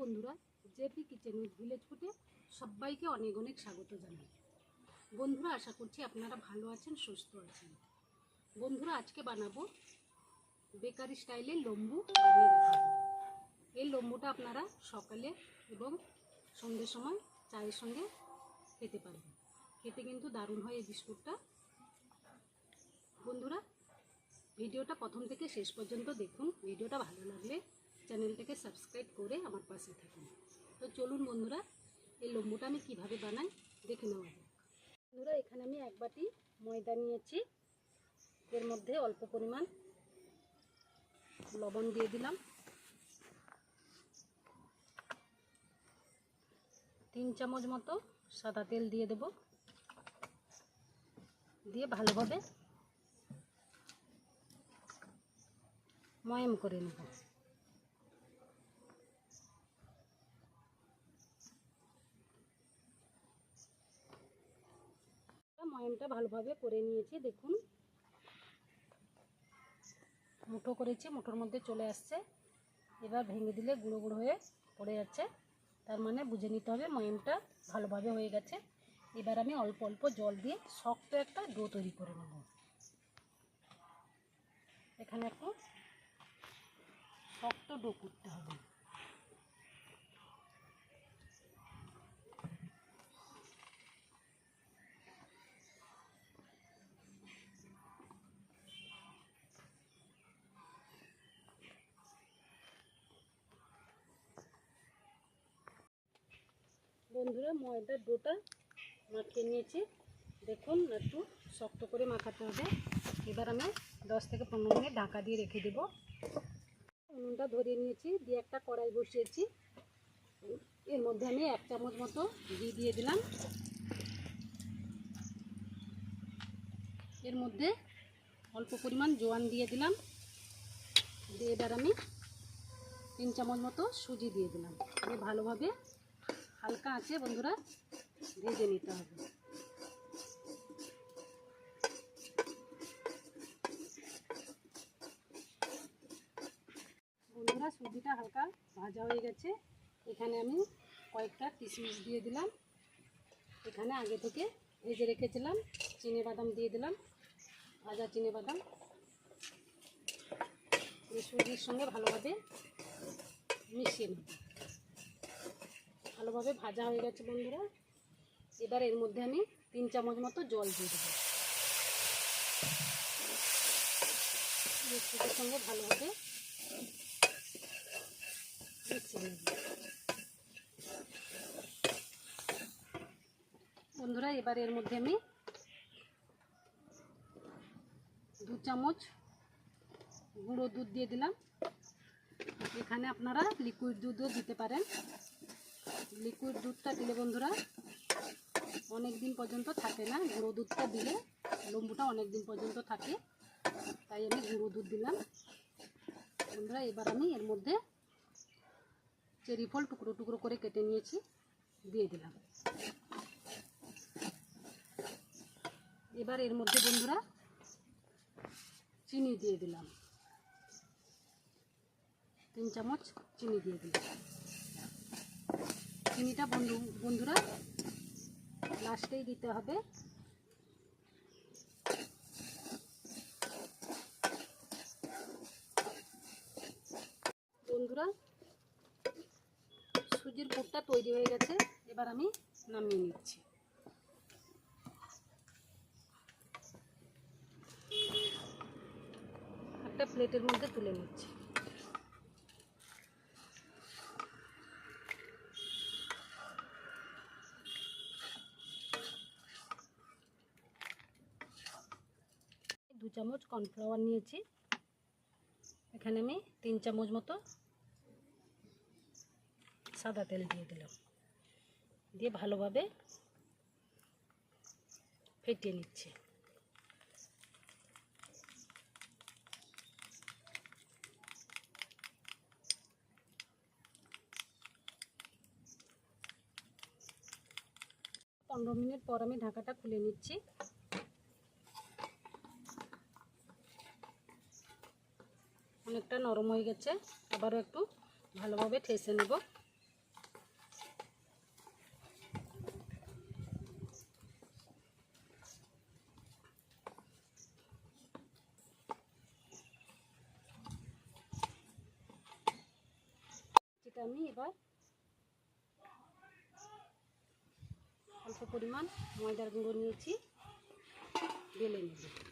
বন্ধুরা, JP kitchen with village ফুটে সবাইকে অনেক অনেক স্বাগত জানাই। বন্ধুরা, আশা করছি আপনারা ভালো আছেন, সুস্থ আছেন। বন্ধুরা, আজকে বানাবো বেকারি স্টাইলে লম্বু এই লম্বুটা আপনারা সকালে এবং সন্ধ্যের সময় চায়ের সঙ্গে খেতে পারবেন। খেতে কিন্তু দারুণ হয় এই বিস্কুটটা। বন্ধুরা, ভিডিওটা প্রথম থেকে শেষ পর্যন্ত দেখুন, ভিডিওটা ভালো লাগলে চ্যানেলটাকে সাবস্ক্রাইব করে আমার পাশে থাকুন। তো চলুন বন্ধুরা, এই লম্বুটা আমি কীভাবে বানাই দেখে নেওয়া যাক। বন্ধুরা, এখানে আমি এক বাটি ময়দা নিয়েছি। এর মধ্যে অল্প পরিমাণ লবণ দিয়ে দিলাম। তিন চামচ মতো সাদা তেল দিয়ে দেব। দিয়ে ভালোভাবে ময়াম করে নেব। ময়ামটা ভালোভাবে করে নিয়েছি, দেখুন। মুঠো করেছি, মুঠোর মধ্যে চলে আসছে। এবার ভেঙে দিলে গুঁড়ো গুঁড়ো হয়ে পড়ে যাচ্ছে। তার মানে বুঝে নিতে হবে ময়ামটা ভালোভাবে হয়ে গেছে। এবার আমি অল্প অল্প জল দিয়ে শক্ত একটা ডো তৈরি করে নেব। এখানে একটু শক্ত ডো করতে হবে। বন্ধুরা, ময়দার ডোটা মাখিয়ে নিয়েছি। দেখুন, একটু শক্ত করে মাখাতে হবে। এবার আমি দশ থেকে পনেরো মিনিট ঢাকা দিয়ে রেখে দেবো। উনুনটা ধরিয়ে নিয়েছি, দিয়ে একটা কড়াই বসিয়েছি। এর মধ্যে আমি এক চামচ মতো ঘি দিয়ে দিলাম। এর মধ্যে অল্প পরিমাণ জোয়ান দিয়ে দিলাম। দিয়ে এবার আমি তিন চামচ মতো সুজি দিয়ে দিলাম। দিয়ে ভালোভাবে হালকা আছে, বন্ধুরা। ভেজে নিতে হবে। বন্ধুরা, সুজিটা হালকা ভাজা হয়ে গেছে। এখানে আমি কয়েকটা কিশমিশ দিয়ে দিলাম। এখানে আগে থেকে ভেজে রেখেছিলাম, চিনে বাদাম দিয়ে দিলাম, ভাজা চিনে বাদাম। সুজির সঙ্গে ভালোভাবে মিশিয়ে নেব। ভালোভাবে ভাজা হয়ে গেছে বন্ধুরা। এবার এর মধ্যে আমি তিন চামচ মতো জল দিয়ে দেবো। মিষ্টিটার সঙ্গে ভালোভাবে নেব। বন্ধুরা, এবার এর মধ্যে আমি দু চামচ গুঁড়ো দুধ দিয়ে দিলাম। এখানে আপনারা লিকুইড দুধও দিতে পারেন। লিকুইড দুধটা দিলে বন্ধুরা অনেক দিন পর্যন্ত থাকে না, গুঁড়ো দুধটা দিলে লম্বুটা অনেক দিন পর্যন্ত থাকে, তাই আমি গুঁড়ো দুধ দিলাম। বন্ধুরা, এবার আমি এর মধ্যে চেরি ফল টুকরো টুকরো করে কেটে নিয়েছি, দিয়ে দিলাম। এবার এর মধ্যে বন্ধুরা, চিনি দিয়ে দিলাম। তিন চামচ চিনি দিয়ে দিলাম। চিনিটা বন্ধু, বন্ধুরা লাস্টেই দিতে হবে। বন্ধুরা, সুজির পুরটা তৈরি হয়ে গেছে। এবার আমি নামিয়ে নিচ্ছি। একটা প্লেটের মধ্যে তুলে নিচ্ছি। চামচ কর্নফ্লাওয়ার নিয়েছি। এখানে আমি তিন চামচ মতো সাদা তেল দিয়ে দিলাম। দিয়ে ভালোভাবে ফেটিয়ে নিচ্ছি। পনেরো মিনিট পর আমি ঢাকাটা খুলে নিচ্ছি। অনেকটা নরম হয়ে গেছে, আবারও একটু ভালোভাবে ঠেসে নেব। আমি এবার অল্প পরিমাণ ময়দার গুঁড়ো নিয়েছি, বেলে নিয়েছি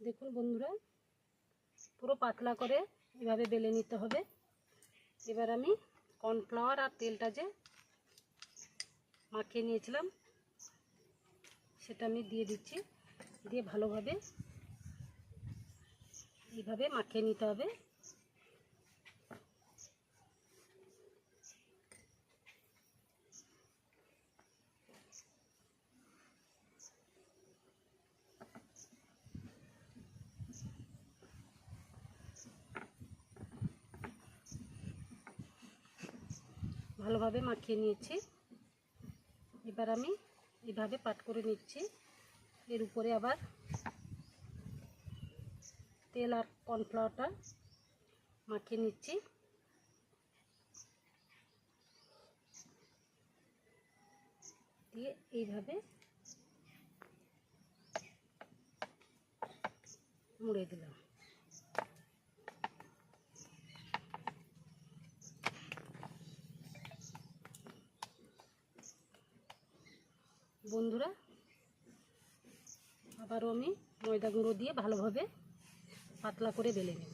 দেখুন বন্ধুরা, পুরো পাতলা করে এভাবে বেলে নিতে হবে। এবার আমি কর্নফ্লাওয়ার আর তেলটা যে মাখিয়ে নিয়েছিলাম, সেটা আমি দিয়ে দিচ্ছি। দিয়ে ভালোভাবে এইভাবে মাখিয়ে নিতে হবে। ভালোভাবে মাখিয়ে নিয়েছি। এবার আমি এভাবে পাট করে নিচ্ছি। এর উপরে আবার তেল আর কর্নফ্লাওয়ারটা মাখিয়ে নিচ্ছি। দিয়ে এইভাবে মুড়ে দিলাম বন্ধুরা আবারও আমি ময়দা গুঁড়ো দিয়ে ভালোভাবে পাতলা করে বেলে নেব।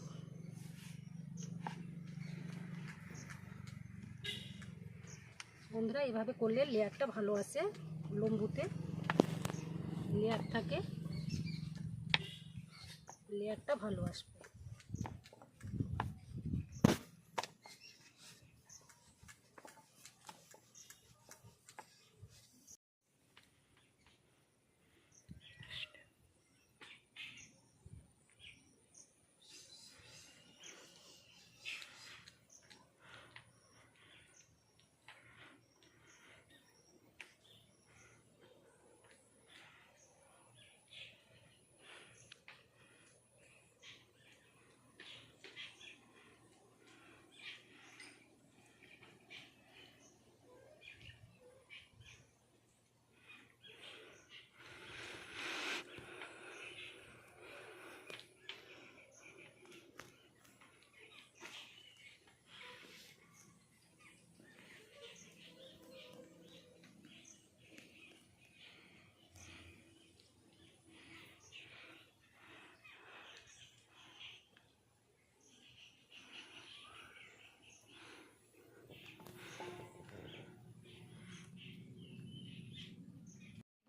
বন্ধুরা, এভাবে করলে লেয়ারটা ভালো আসে লম্বুতে। লেয়ার থাকে, লেয়ারটা ভালো আসবে।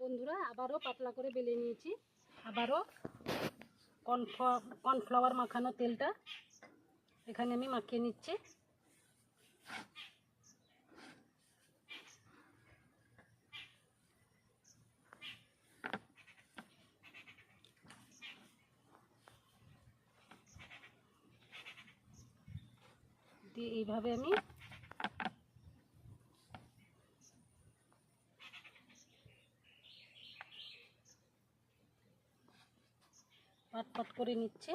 বন্ধুরা, আবারও পাতলা করে বেলে নিয়েছি। আবারও কর্নফ্লা- কর্নফ্লাওয়ার মাখানো তেলটা এখানে আমি মাখিয়ে নিচ্ছি। দিয়ে এইভাবে আমি পাট পাট করে নিচ্ছে।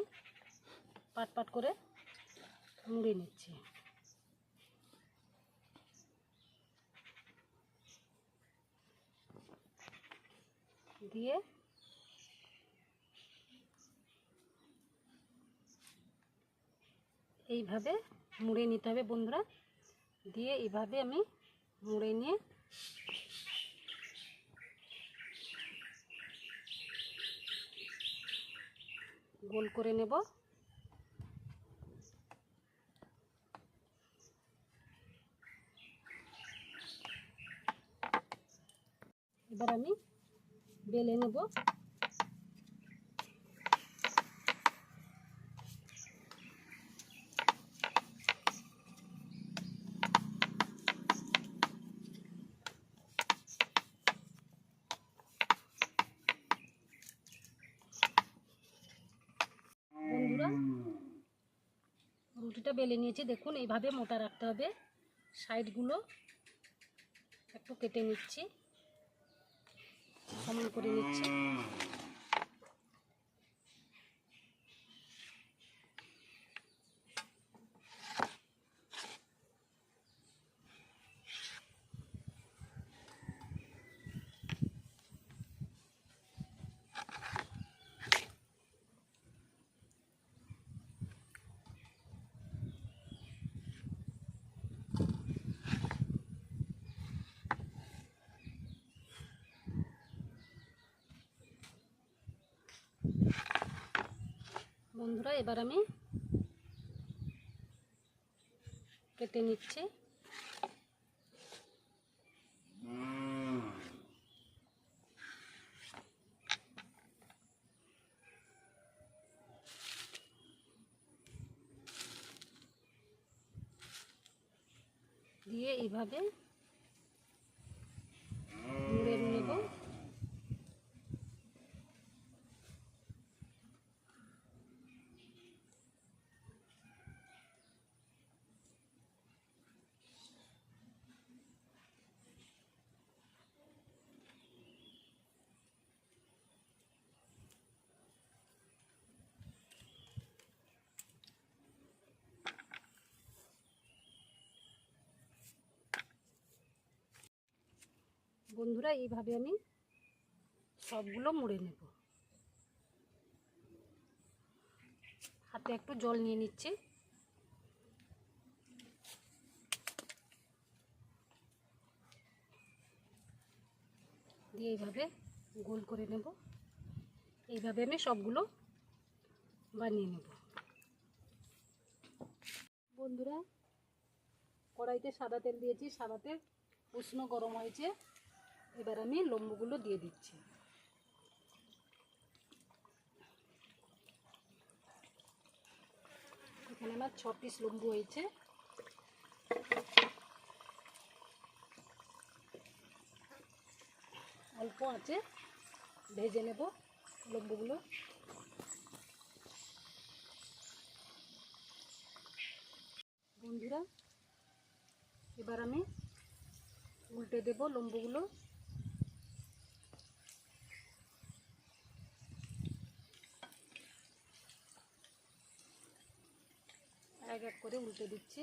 পাট পাট করে মুড়ে নিচ্ছে। দিয়ে এইভাবে মুড়ে নিতে হবে বন্ধুরা। দিয়ে এইভাবে আমি মুড়ে নিয়ে গোল করে নেব। এবার আমি বেলে নেব বন্ধুরা রুটিটা বেলে নিয়েছি। দেখুন, এইভাবে মোটা রাখতে হবে। সাইডগুলো একটু কেটে নিচ্ছি। সমান করে নিচ্ছি। বন্ধুরা এবার আমি কেটে নিচ্ছি। দিয়ে এইভাবে মুড়ে নেব বন্ধুরা, এইভাবে আমি সবগুলো মুড়ে নেব। হাতে একটু জল নিয়ে নিচ্ছি। দিয়ে এইভাবে গোল করে নেব। এইভাবে আমি সবগুলো বানিয়ে নেব। বন্ধুরা, কড়াইতে সাদা তেল দিয়েছি। সাদা তেল উষ্ণ গরম হয়েছে। এবার আমি লম্বুগুলো দিয়ে দিচ্ছি। এখানে আমার ছ পিস লম্বু হয়েছে। অল্প আছে, ভেজে নেব লম্বুগুলো। বন্ধুরা, এবার আমি উল্টে দেব লম্বুগুলো। এক এক করে উল্টে দিচ্ছি।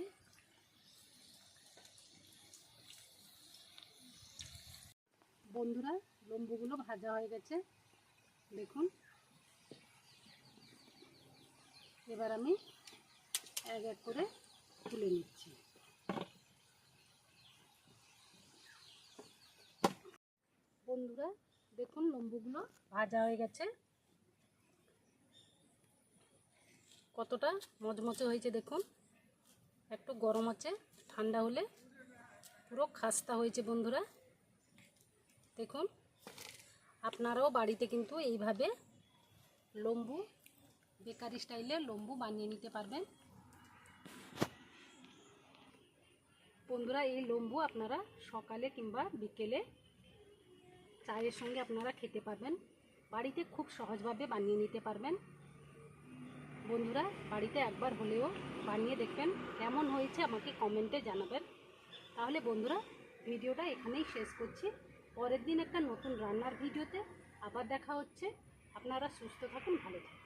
বন্ধুরা, লম্বুগুলো ভাজা হয়ে গেছে। দেখুন। এবার আমি এক এক করে তুলে নিচ্ছি। বন্ধুরা, দেখুন লম্বুগুলো ভাজা হয়ে গেছে। কতটা মচমচে হয়েছে দেখুন। একটু গরম আছে, ঠান্ডা হলে পুরো খাস্তা হয়েছে বন্ধুরা। দেখুন, আপনারাও বাড়িতে কিন্তু এইভাবে লম্বু, বেকারি স্টাইলে লম্বু বানিয়ে নিতে পারবেন। বন্ধুরা, এই লম্বু আপনারা সকালে কিংবা বিকেলে চায়ের সঙ্গে আপনারা খেতে পারবেন। বাড়িতে খুব সহজভাবে বানিয়ে নিতে পারবেন। বন্ধুরা, বাড়িতে একবার হলেও বানিয়ে দেখবেন কেমন হয়েছে আমাকে কমেন্টে জানাবেন। তাহলে বন্ধুরা, ভিডিওটা এখানেই শেষ করছি। পরের দিন একটা নতুন রান্নার ভিডিওতে আবার দেখা হচ্ছে। আপনারা সুস্থ থাকুন, ভালো থাকুন।